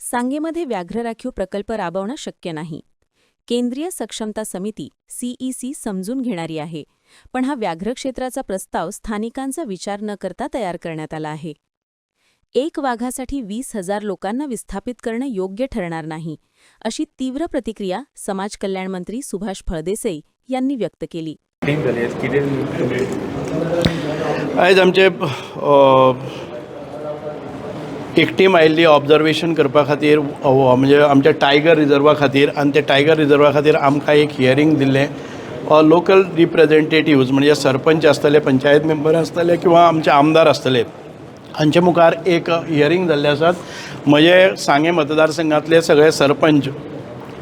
सांगेमध्ये व्याघ्र राखीव प्रकल्प राबवणं शक्य नाही. केंद्रीय सक्षमता समिती सीईसी समजून घेणारी आहे. पण हा व्याघ्र क्षेत्राचा प्रस्ताव स्थानिकांचा विचार न करता तयार करण्यात आला आहे. एक वाघासाठी वीस हजार लोकांना विस्थापित करणं योग्य ठरणार नाही अशी तीव्र प्रतिक्रिया समाज कल्याण मंत्री सुभाष फळदेसाई यांनी व्यक्त केली. आयज आमचे एकटीम आयिल्ली ऑब्जर्वेशन करपा खातीर म्हणजे आमच्या टायगर रिजर्वा खातीर आनी ते टायगर रिजर्वा खातीर आमकां एक हियरींग दिल्लें. लोकल रिप्रेजेंटेटिव्ज म्हणजे सरपंच आसतले पंचायत मेंबर आसतले किंवा आमचे आमदार आसतले हांचे मुखार एक हियरींग जाल्लें आसात. म्हजे सांगे मतदारसंघातले सगळे सरपंच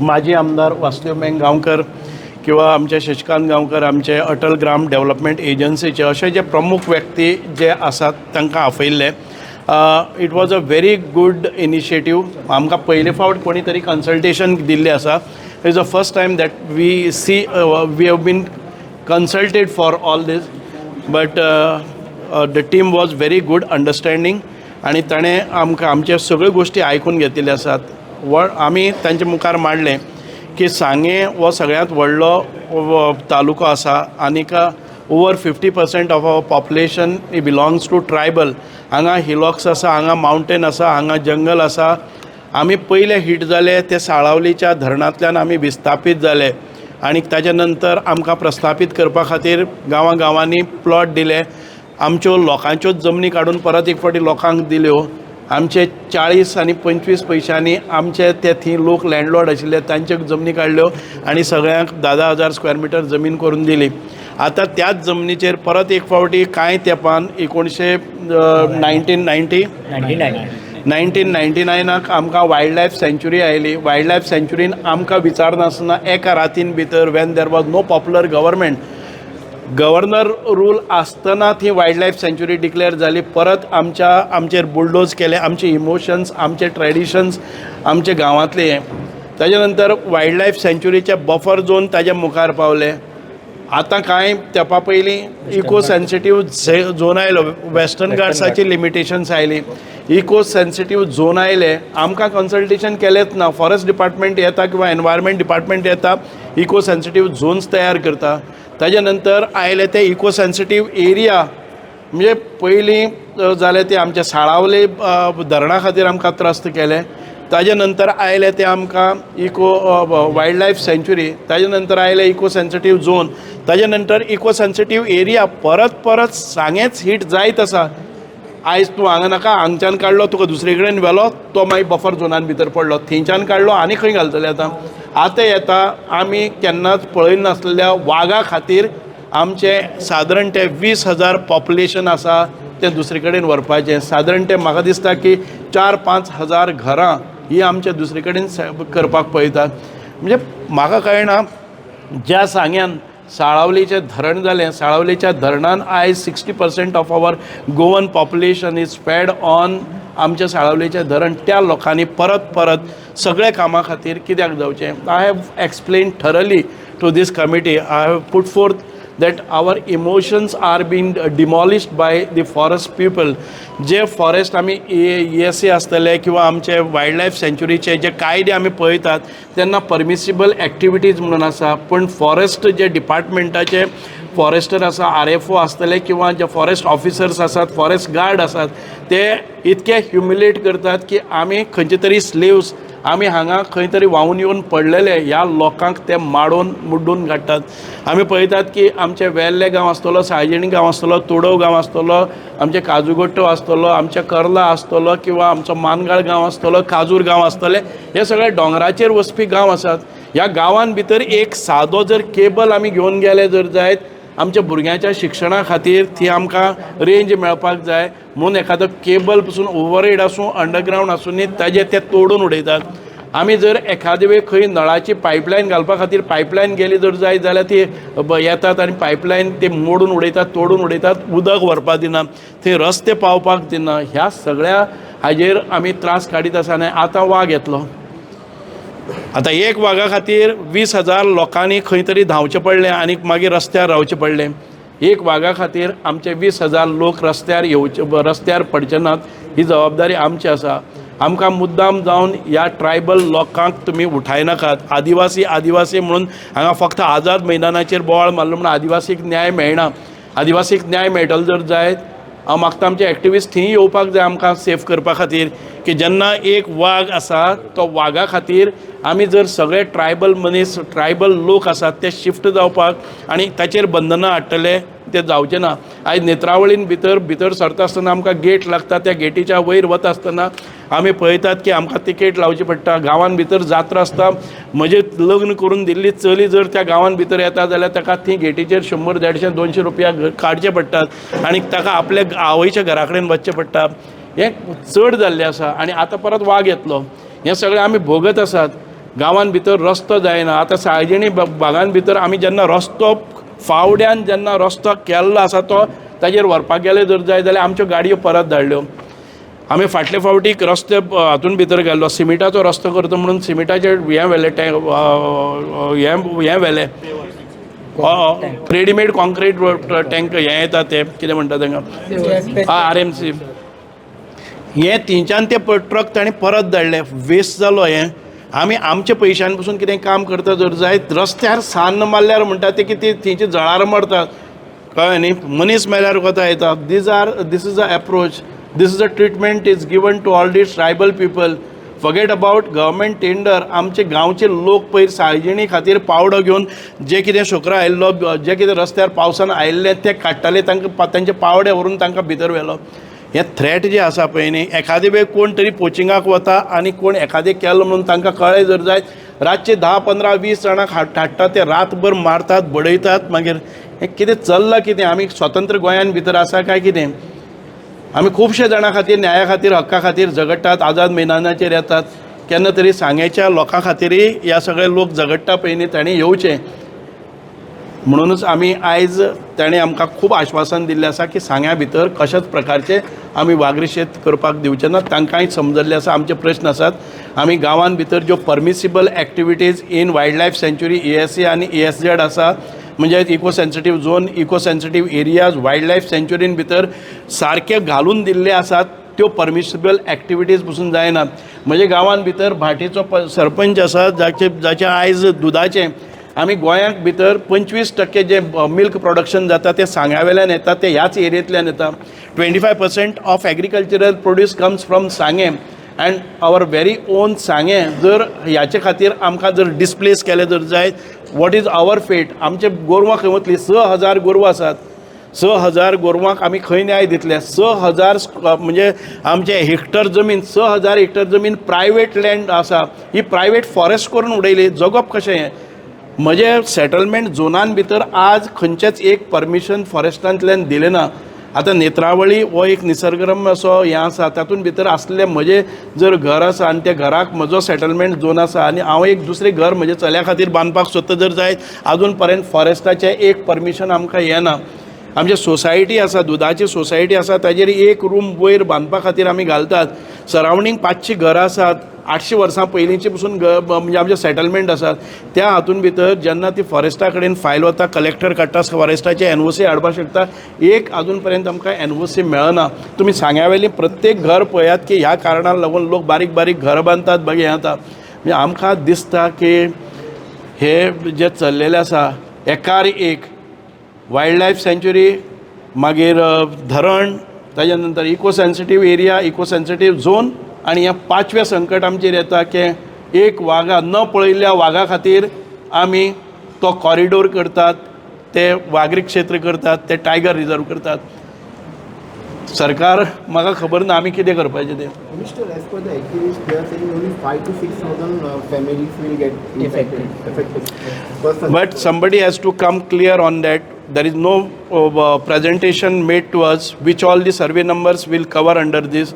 माजी आमदार वासुदेव गांवकर किंवा आमचे शशिकांत गांवकर आमचे अटल ग्राम डेव्हलपमेंट एजन्सीचे अशे जे प्रमुख व्यक्ती जे आसात तांकां आफयल्ले. It was a very good initiative आमकां पयले फावट कोणी तरी कन्सल्टेशन दिल्लें आसा. Is a first time that we see we have been consulted for all this but the team was very good understanding आनी ताणें आमकां आमचे सगळ्यो गोश्टी आयकून घेतिल्ल्यो आसात. व आमी तांचे मुखार मांडलें की सांगे हो सगळ्यांत व्हडलो तालुको आसा आनीक over fifty percent of our population belongs to tribal हांगा हिलॉक्स आसा हांगा मावंटेन आसा हांगा जंगल आसा आमी पयले हीट जाले ते साळावलीच्या धरणांतल्यान आमी विस्थापीत जाले आनी ताच्या नंतर आमकां प्रस्थापीत करपा खातीर गांवां गांवांनी प्लॉट दिले. आमच्यो लोकांच्योच जमनी काडून परत एक फावटी लोकांक दिल्यो. आमचे चाळीस आनी पंचवीस पयशांनी आमचे ते थंय लोक लँडलॉर्ड आशिल्ले तांच्यो जमनी काडल्यो आनी सगळ्यांक धा धा हजार स्क्वेअर मिटर जमीन करून दिली. आतां त्याच जमनीचेर परत एक फावटी कांय तेंपान एकोणशे nineteen ninety nine nineteen ninety नायनाक आमकां वायल्ड लायफ सँच्युरी आयली. वायल्ड लायफ सँच्युरीन आमकां विचारनासतना एका रातीन भितर when there was no popular government governor rule आसतना ती वायल्ड लायफ सँच्युरी डिक्लेअर जाली परत आमच्या आमचेर बुलडोज केले. आमचे इमोशन्स आमचे ट्रेडिशन्स आमचे गांवांतले हे. ताच्या नंतर वायल्ड लायफ सँच्युरीचे बफर झोन ताज्या मुखार पावले. आतां कांय तेंपा पयलीं इको सेन्सिटीव झोन आयलो. वेस्टर्न घाट्साची लिमिटेशन्स आयली. इको सेन्सिटीव झोन आयले. आमकां कन्सल्टेशन केलेंच ना. फॉरेस्ट डिपार्टमेंट येता किंवा एनवायरमेंट डिपार्टमेंट येता इको सेन्सिटीव झोन्स तयार करता. ताच्या नंतर आयले ते इको सेन्सिटीव एरिया म्हणजे पयलीं जालें ते आमचे साळावले धरणा खातीर आमकां त्रस्त केले. ताजे नंतर आयले ते आमकां इको वायल्ड लायफ सँच्युरी ताजे नंतर आयले इको सेन्सिटीव झोन ताजे नंतर इको सेन्सिटीव एरिया परत परत सांगेच हीट जायत आसा आयज तूं हांगा नाका हांगच्यान काडलो तुका दुसरे कडेन व्हेलो तो मागीर बफर झोनान भितर पडलो. थंयच्यान काडलो आनी खंय घालतले आतां? आतां येता आमी केन्नाच पळयनासलेल्या वाघा खातीर आमचे सादारण ते वीस हजार पॉप्युलेशन आसा ते दुसरे कडेन व्हरपाचें. सादारण ते म्हाका दिसता की चार पांच हजार घरां ही आमच्या दुसरे कडेन करपाक पळयतात. म्हणजे म्हाका कळना ज्या सांग्यान साळावलीचें धरण जालें साळावलीच्या धरणान आयज sixty percent of our Goan population is fed on आमच्या साळावलीचें धरण. त्या लोकांनी परत परत सगळे कामा खातीर कित्याक जावचें? I have explain thoroughly to this committee I have put forth that our emotions are being demolished by the forest people. जे फॉरेस्ट आमी ए एस ए आसतले किंवा आमचे वायल्ड लायफ सँच्युरीचे जे कायदे आमी पळयतात तेन्ना परमिसिबल एक्टिविटीज म्हणून आसा पूण फॉरेस्ट जे डिपार्टमेंटाचे फॉरेस्टर आसा आर एफ ओ आसतले किंवा जे फॉरेस्ट ऑफिसर्स आसात फॉरेस्ट गार्ड आसात ते इतके ह्युमिलेट करतात की आमी खंयचे तरी स्लेव्स आमी हांगा खंय तरी व्हांवून येवन पडलेले ह्या लोकांक ते माडून मुड्डून काडटात आमी पळयतात की आमचे वेल्ले गांव आसतलो सायजिणी गांव आसतलो तुडव गांव आसतलो आमचे काजूगोट्टो आसतलो आमचे कर्ला आसतलो किंवां आमचो मानगाळ गांव आसतलो काजूर गांव आसतले हे सगळे डोंगराचेर वचपी गांव आसात. ह्या गांवांत भितर एक सादो जर केबल आमी घेवन गेले जर जायत आमच्या भुरग्यांच्या शिक्षणा खातीर ती आमकां रेंज मेळपाक जाय म्हणून एखादो केबल पसून ओवरहेड आसूं अंडरग्रावंड आसूं ताजे ते तोडून उडयतात. आमी जर एखादे वेळ खंय नळाची पायपलायन घालपा खातीर पायपलायन गेली जर जायत जाल्यार ती येतात आनी पायपलायन ते मोडून उडयतात तोडून उडयतात उदक व्हरपाक दिना थंय रस्ते पावपाक दिना. ह्या सगळ्या हाजेर आमी त्रास काडीत आसा आनी आतां वाग येतलो. आतां एक वाघा खातीर वीस हजार लोकांनी खंय तरी धांवचें पडलें आनी मागीर रस्त्यार रावचें पडलें. एक वाघा खातीर आमचे वीस हजार लोक रस्त्यार येवचे रस्त्यार पडचे नात ही जबाबदारी आमची आसा. आमकां मुद्दाम जावन ह्या ट्रायबल लोकांक तुमी उठायनाकात आदिवासी आदिवासी म्हणून हांगा फक्त आझाद मैदानाचेर बोवाळ मारलो म्हणून आदिवासीक न्याय मेळना. आदिवासीक न्याय मेळटलो जर जायत हांव मागता आमचे एक्टिविस्ट थंय येवपाक जाय आमकां सेफ करपा खातीर की जेन्ना एक वाग आसा तो वागा खातीर आमी जर सगळे ट्रायबल मनीस ट्रायबल लोक आसात ते शिफ्ट जावपाक आनी ताचेर बंधनां हाडटले ते जावचें ना. आयज नेत्रावळीन भितर भितर सरता आसतना आमकां गेट लागता त्या गेटीच्या वयर वता आसतना आमी पळयतात की आमकां तिकेट लावची पडटा. गांवान भितर जात्रा आसता. म्हजें लग्न करून दिल्ली चली जर त्या गांवान भितर येता जाल्यार ताका थंय गेटीचेर शंबर देडशे दोनशे रुपया काडचे पडटात. आनी ताका आपल्या आवयच्या घरा कडेन वचचें पडटा. हें चड जाल्लें आसा. आनी आतां परत वाग येतलो. हें सगळें आमी भोगत आसात. गांवान भितर रस्तो जायना. आतां सार्वजनीक बा- भागान भितर आमी जेन्ना रस्तो फावड्यान जेन्ना रस्तो केल्लो आसा तो ताजेर व्हरपाक गेले जर जाय जाल्यार आमच्यो गाडयो परत धाडल्यो. आमी फाटले फावटीक रस्ते हातून भितर गेल्लो. सिमिटाचो रस्तो करता म्हणून सिमिटाचे हें व्हेलें टँक हें हें व्हेलें. रेडीमेड कॉन्क्रीट टँक हें येता ते कितें म्हणटा तांकां? R M C. हें तिनच्यान ते ट्रक ताणें परत धाडले. वेस्ट जालो हें. आमी आमच्या पयशांनी पसून कितें काम करता जर जायत रस्त्यार सान्न मारल्यार म्हणटा ते की थंयची तिची जळार मारतात. कळ्ळें न्ही मनीस मेल्यार कोता येता these are this is a approach this is a treatment is given to all these tribal people forget about government tender आमचे गांवचे लोक पयर साळजिणी खातीर पावडो घेवन जे कितें शुक्र आयिल्लो जे कितें रस्त्यार पावसान आयिल्लें ते काडटाले तांकां तांचे पावडे व्हरून तांकां भितर व्हेलो. हें थ्रेट जें आसा पळय न्ही एखादे वेळ कोण तरी कोचिंगाक वता आनी कोण एखादें केलो म्हणून तांकां कळ्ळें जर जायत रातचे धा पंदरा वीस जाणांक हाड हाडटात ते रातभर मारतात बडयतात मागीर हें कितें चल्लां कितें आमी स्वतंत्र गोंयान भितर आसा काय कितें? आमी खुबशे जाणां खातीर न्याया खातीर हक्का खातीर झगडटात आझाद मैदानाचेर येतात. केन्ना तरी सांगेच्या लोकां खातीरय ह्या सगळे लोक झगडटा पळय न्ही ताणें येवचें. म्हणूनच आमी आयज ताणें आमकां खूब आश्वासन दिल्लें आसा की सांग्या भितर कशाच प्रकारचे आमी वागरीशेत करपाक दिवचे ना तांकांय समजल्लें आसा आमचे प्रस्न आसात आमी गांवां भितर ज्यो permissible activities in wild life सँच्युरी A S C आनी ए एस झेड आसा म्हणजे eco sensitive zone eco sensitive areas wild life सँच्युरीन भितर सारके घालून दिल्ले आसात त्यो परमिसिबल एक्टिविटीज पसून जायनात म्हणजे गांवांत भितर भाटीचो सरपंच आसा जाचे जाचे आयज दुदाचें आमी गोंयांत भितर पंचवीस टक्के जे मिल्क प्रोडक्शन जाता ते सांग्यावेल्यान येता ते ह्याच एरियेंतल्यान येता. Twenty five percent of agricultural produce comes from Sanguem. And our very own Sanguem जर ह्याचे खातीर आमकां जर डिस्प्लेस केले जर जायत वॉट इज आवर फेट आमचे गोरवां खंय वतलीं? स हजार गोरवां आसात. स हजार गोरवांक आमी खंय न्याय दितले? स हजार म्हणजे आमचे हेक्टर जमीन स हजार हेक्टर जमीन प्रायवेट लँड आसा. ही प्रायवेट फॉरेस्ट करून उडयली. जगप कशें हें? म्हजे सेटलमेंट झोनान भितर आज खंयचेच एक परमिशन फॉरेस्टांतल्यान दिलें ना. आतां नेत्रावळी हो एक निसर्गरम्य असो हें आसा तातूंत भितर आसलें म्हजें जर घर आसा आनी त्या घराक म्हजो सेटलमेंट झोन आसा आनी हांव एक दुसरें घर म्हज्या चल्या खातीर बांदपाक सोदता जर जायत आजून पर्यंत फॉरेस्टाचें एक परमिशन आमकां येना. आमची सोसायटी आसा दुदाची सोसायटी आसा ताजेर एक रूम वयर बांदपा खातीर आमी घालतात. सरावंडींग पांचशीं घरां आसात. आठशीं वर्सां पयलींचे पसून म्हणजे आमचे सेटलमेंट आसात त्या हातून भितर जेन्ना ती फॉरेस्टा कडेन फायल वता कलेक्टर काडटा फॉरेस्टाचे एन ओ सी हाडपाक शकता एक आजून पर्यंत आमकां एन ओ सी मेळना. तुमी सांग्यावेली प्रत्येक घर पळयात की ह्या कारणाक लागून लोक बारीक बारीक घर बांदतात बाकी हें जाता म्हणजे आमकां दिसता की हे जे चललेलें आसा एकार एक वायल्ड लायफ सँच्युरी मागीर धरण ताज्या नंतर eco sensitive area eco sensitive zone आणि या पाचवे संकट आमचेर येता की एक वागा न पळयल्ल्या वागा खातीर आमी तो कॉरिडोर करतात ते वाघ्र क्षेत्र करतात ते टायगर रिझर्व करतात. सरकार म्हाका खबर ना आमी कितें करपाचे ते? But somebody has to come clear on that there is no presentation made to us which all the survey numbers will cover under this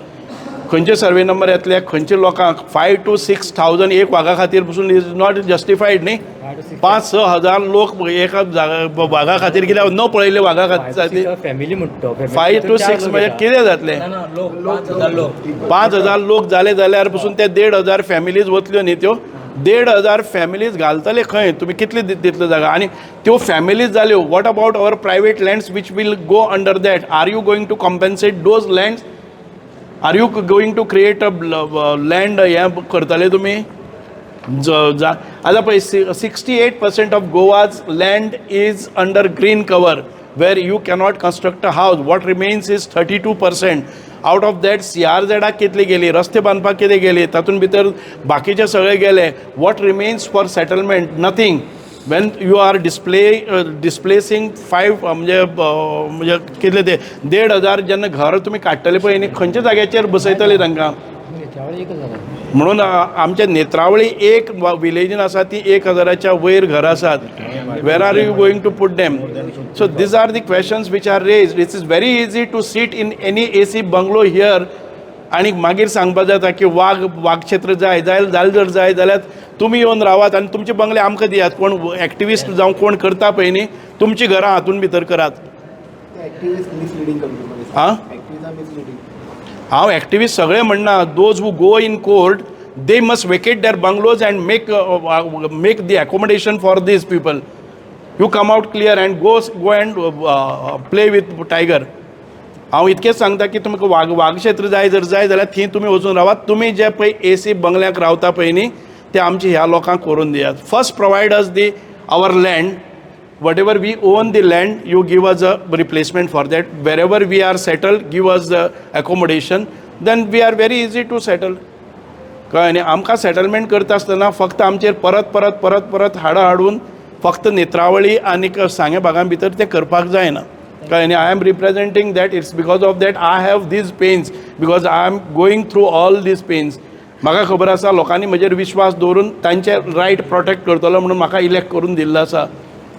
खंयचे सर्वे नंबर येतले खंयचे लोकांक फायव टू सिक्स थावजंड एक वाघा खातीर पसून इज नॉट जस्टिफायड न्ही पांच स हजार लोक एका जागा वाघा खातीर कित्याक न पळयले वाघा खातीर फॅमिली म्हणतो फायव टू सिक्स म्हणजे कितें जातलें? पांच हजार लोक. जाले जाल्यार पसून ते देड हजार फॅमिलीज वतल्यो न्ही त्यो? देड हजार फॅमिलीज घालतले खंय? तुमी कितले दितले जागा? आनी त्यो फॅमिलीज जाल्यो what about our private lands which will go under that are you going to compensate those lands are you going to create a land हें करतले तुमी ज- जा आतां पळय sixty eight percent of Goa's land is under green cover where you cannot construct a house what remains is thirty two percent out of that C R झेडाक कितले गेली? रस्ते बांदपाक कितें गेली? तातूंत भितर बाकीचे सगळे गेले. What remains for settlement nothing when you are display displacing five म्हणजे uh, म्हणजे कितले ते देड हजार जेन्ना घर तुमी काडटले पळय न्ही खंयच्या जाग्याचेर बसयतले तांकां म्हणून आमचे आमच्या नेत्रावळी एक विलेजीन आसा ती एक हजाराच्या वयर घरां आसात. Where are you going to put dam so these are the questions which are raise it's is very easy to sit in any A C bungalow here आनी मागीर सांगपाक जाता की वाघ वाघ क्षेत्र जाय जाय जाल जर जाय जाल्यार तुमी येवन रावात आनी तुमचे बंगले आमकां दियात. कोण एक्टिविस्ट जावं कोण करता पळय न्ही तुमची घरां हातून भितर करात. आं हांव एक्टिविस्ट सगळे म्हणना those who go in court they must vacate their bungalows and make make the accommodation for these people you come out clear and go go and play with tiger हांव इतकेंच सांगता की तुमकां वाग वागक्षेत्र जाय जर जाय जाल्यार थंय तुमी वचून रावात तुमी जे पळय ए सी बंगल्याक रावता पळय न्ही ते आमचे ह्या लोकांक करून दियात. First provide us the our land whatever we own the land you give us a replacement for that wherever we are settle give us the accommodation then we are very easy to settle कळ्ळें न्ही आमकां settlement करता आसतना फक्त आमचेर परत परत परत परत हाडां हाडून फक्त नेत्रावळी आनी सांगे भागां भितर तें करपाक जायना. कळ्ळें न्ही I am representing that it's because of that I have these pains because I am going through all these pains म्हाका खबर आसा लोकांनी म्हजेर विश्वास दवरून तांचे रायट प्रोटेक्ट करतलो म्हणून म्हाका इलेक्ट करून दिल्लो आसा